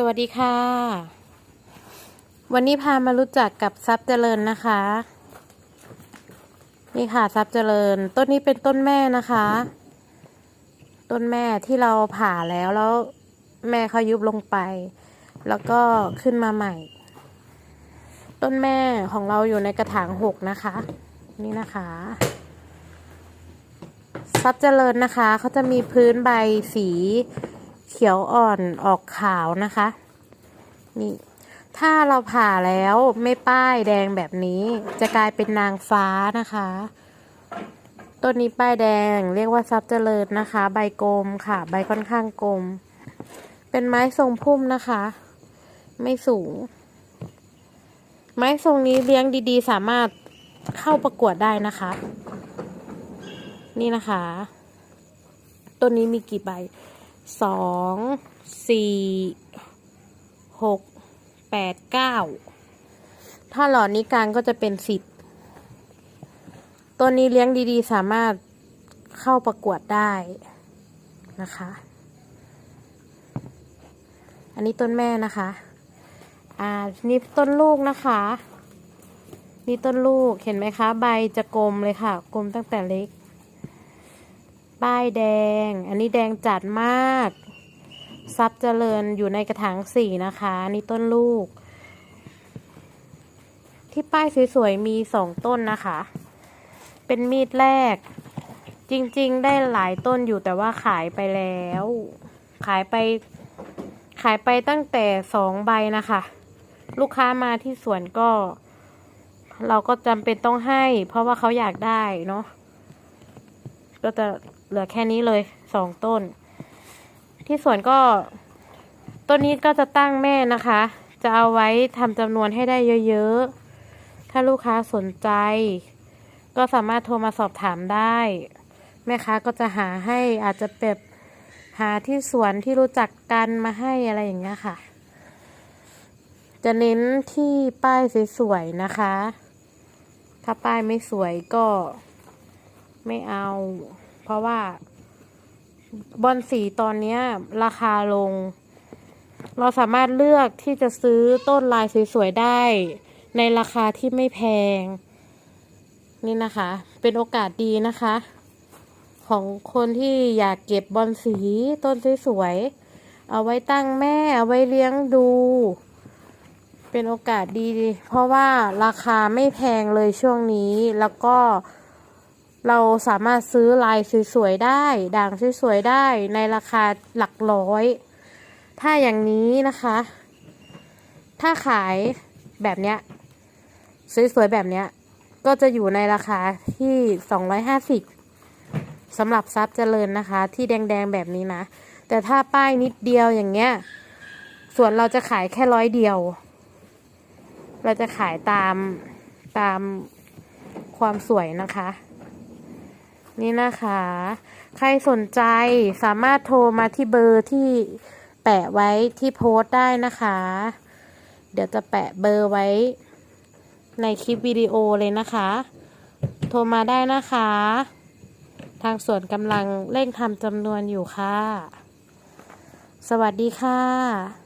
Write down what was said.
สวัสดีค่ะ วันนี้พามารู้จักกับทรัพย์เจริญนะคะ นี่ค่ะทรัพย์เจริญ ต้นนี้เป็นต้นแม่นะคะ ต้นแม่ที่เราผ่าแล้วแล้วแม่เขายุบลงไป แล้วก็ขึ้นมาใหม่ ต้นแม่ของเราอยู่ในกระถางหกนะคะ นี่นะคะทรัพย์เจริญนะคะเขาจะมีพื้นใบสี เขียวอ่อนออกขาวนะคะ นี่ ถ้าเราผ่าแล้วไม่ป้ายแดงแบบนี้ จะกลายเป็นนางฟ้านะคะ ต้นนี้ป้ายแดงเรียกว่าทรัพย์เจริญนะคะ ใบกลมค่ะ ใบค่อนข้างกลม เป็นไม้ทรงพุ่มนะคะ ไม่สูง ไม้ทรงนี้เลี้ยงดีๆ สามารถเข้าประกวดได้นะคะ นี่นะคะ ต้นนี้มีกี่ใบ สองสี่หกแปดเก้าถ้าหลอดนี้กลางก็จะเป็นสิบต้นนี้เลี้ยงดีๆ สามารถเข้าประกวดได้นะคะ อันนี้ต้นแม่นะคะ อ่า นี่ต้นลูกนะคะ นี่ต้นลูก เห็นไหมคะ ใบจะกลมเลยค่ะ กลมตั้งแต่เล็ก ป้ายแดง อันนี้แดงจัดมากซับเจริญอยู่ในกระถางสี่นะคะนี่ต้นลูก ที่ป้ายสวยๆมีสองต้นนะคะ เป็นมีดแรก จริงๆ ได้หลายต้นอยู่แต่ว่าขายไปแล้ว ขายไป ขายไปตั้งแต่สองใบนะคะ ลูกค้ามาที่สวนก็ เราก็จำเป็นต้องให้ เพราะว่าเขาอยากได้เนาะก็จะ เหลือแค่นี้เลยสองต้น ที่สวนก็ ต้นนี้ก็จะตั้งแม่นะคะ จะเอาไว้ทำจำนวนให้ได้เยอะๆ ถ้าลูกค้าสนใจ ก็สามารถโทรมาสอบถามได้ แม่ค้าก็จะหาให้อาจจะแบบหาที่สวนที่รู้จักกันมาให้อะไรอย่างเงี้ยค่ะ จะเน้นที่ป้ายสวยๆนะคะ ถ้าป้ายไม่สวยก็ไม่เอา เพราะว่าบอลสีตอนนี้ราคาลง เราสามารถเลือกที่จะซื้อต้นลายสวยๆได้ ในราคาที่ไม่แพง นี่นะคะ เป็นโอกาสดีนะคะ ของคนที่อยากเก็บบอลสีต้นสวยๆเอาไว้ตั้งแม่เอาไว้เลี้ยงดู เป็นโอกาสดี เพราะว่าราคาไม่แพงเลยช่วงนี้แล้วก็ เราสามารถซื้อลายสวยๆได้ ด่างสวยๆได้ในราคาหลักร้อย ถ้าอย่างนี้นะคะ ถ้าขายแบบเนี้ยสวยๆแบบเนี้ยก็จะอยู่ในราคาที่สองร้อยห้าสิบสำหรับซับเจริญนะคะ ที่แดงๆแบบนี้นะ แต่ถ้าป้ายนิดเดียวอย่างเงี้ย ส่วนเราจะขายแค่ร้อยเดียว เราจะขายตามตามความสวยนะคะ นี่นะคะ ใครสนใจสามารถโทรมาที่เบอร์ที่แปะไว้ที่โพสต์ได้นะคะ เดี๋ยวจะแปะเบอร์ไว้ในคลิปวิดีโอเลยนะคะ โทรมาได้นะคะ ทางส่วนกำลังเร่งทำจำนวนอยู่ค่ะ สวัสดีค่ะ